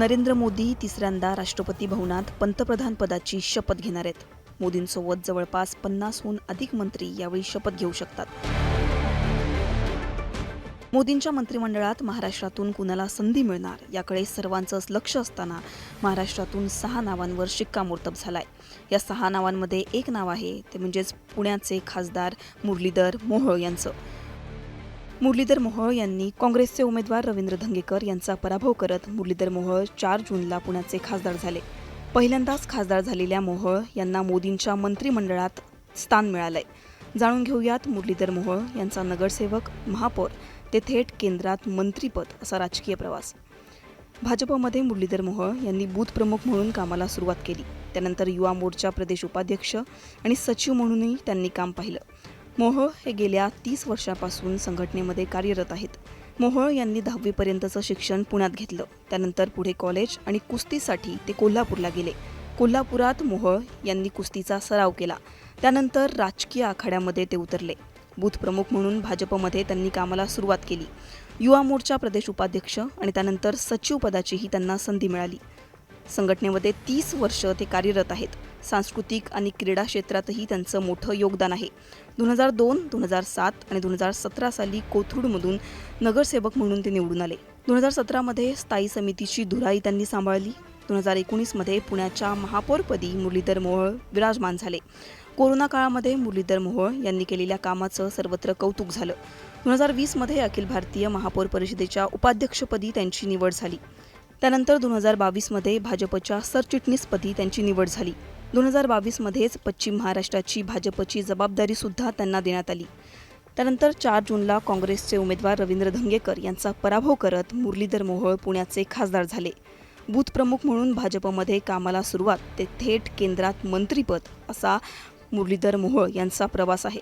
नरेंद्र मोदी तिसऱ्यांदा राष्ट्रपती भवनात पंतप्रधान पदाची शपथ घेणार आहेत. मोदींसोबत जवळपास पन्नासहून अधिक मंत्री यावेळी शपथ घेऊ शकतात. मोदींच्या मंत्रिमंडळात महाराष्ट्रातून कुणाला संधी मिळणार याकडे सर्वांचंच लक्ष असताना महाराष्ट्रातून सहा नावांवर शिक्कामोर्तब झालाय. या सहा नावांमध्ये एक नाव आहे ते म्हणजेच पुण्याचे खासदार मुरलीधर मोहोळ यांचं. मुरलीधर मोहोळ यांनी काँग्रेसचे उमेदवार रवींद्र धंगेकर यांचा पराभव करत मुरलीधर मोहोळ चार जूनला पुण्याचे खासदार झाले. पहिल्यांदाच खासदार झालेल्या मोहोळ यांना मोदींच्या मंत्रिमंडळात स्थान मिळालंय. जाणून घेऊयात मुरलीधर मोहोळ यांचा नगरसेवक महापौर ते थेट केंद्रात मंत्रीपद असा राजकीय प्रवास. भाजपमध्ये मुरलीधर मोहोळ यांनी बूथ प्रमुख म्हणून कामाला सुरुवात केली. त्यानंतर युवा मोर्चा प्रदेश उपाध्यक्ष आणि सचिव म्हणूनही त्यांनी काम पाहिलं. मोहोळ हे गेल्या तीस वर्षापासून संघटनेमध्ये कार्यरत आहेत. मोहोळ यांनी दहावीपर्यंतचं शिक्षण पुण्यात घेतलं. त्यानंतर पुढे कॉलेज आणि कुस्तीसाठी ते कोल्हापूरला गेले. कोल्हापुरात मोहोळ यांनी कुस्तीचा सराव केला. त्यानंतर राजकीय आखाड्यामध्ये ते उतरले. बूथ प्रमुख म्हणून भाजपमध्ये त्यांनी कामाला सुरुवात केली. युवा मोर्चा प्रदेश उपाध्यक्ष आणि त्यानंतर सचिव पदाचीही त्यांना संधी मिळाली. संघटनेमध्ये तीस वर्ष ते कार्यरत आहेत. सांस्कृतिक आणि क्रीडा क्षेत्रातही त्यांचं मोठं योगदान आहे. दोन हजार दोन दोन हजार सात आणि दोन हजार सतरा साली कोथरूडमधून नगरसेवक म्हणून ते निवडून आले. दोन हजार सतरामध्ये स्थायी समितीची धुराई त्यांनी सांभाळली. दोन हजार एकोणीसमध्ये पुण्याच्या महापौरपदी मुरलीधर मोहोळ विराजमान झाले. कोरोना काळामध्ये मुरलीधर मोहोळ यांनी केलेल्या कामाचं सर्वत्र कौतुक झालं. दोन हजार वीसमध्ये अखिल भारतीय महापौर परिषदेच्या उपाध्यक्षपदी त्यांची निवड झाली. त्यानंतर दोन हजार बावीसमध्ये भाजपच्या सरचिटणीसपदी त्यांची निवड झाली. दोन हजार बावीसमध्येच पश्चिम महाराष्ट्राची भाजपची जबाबदारीसुद्धा त्यांना देण्यात आली. त्यानंतर चार जूनला काँग्रेसचे उमेदवार रवींद्र धंगेकर यांचा पराभव करत मुरलीधर मोहोळ पुण्याचे खासदार झाले. बूथप्रमुख म्हणून भाजपमध्ये कामाला सुरुवात ते थेट केंद्रात मंत्रीपद असा मुरलीधर मोहोळ यांचा प्रवास आहे.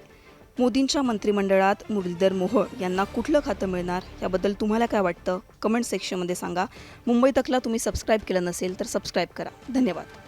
मोदींच्या मंत्रिमंडळात मुरलीधर मोहोळ यांना कुठलं खातं मिळणार याबद्दल तुम्हाला काय वाटतं? कमेंट सेक्शनमध्ये सांगा. मुंबई तकला तुम्ही सबस्क्राईब केलं नसेल तर सबस्क्राईब करा. धन्यवाद.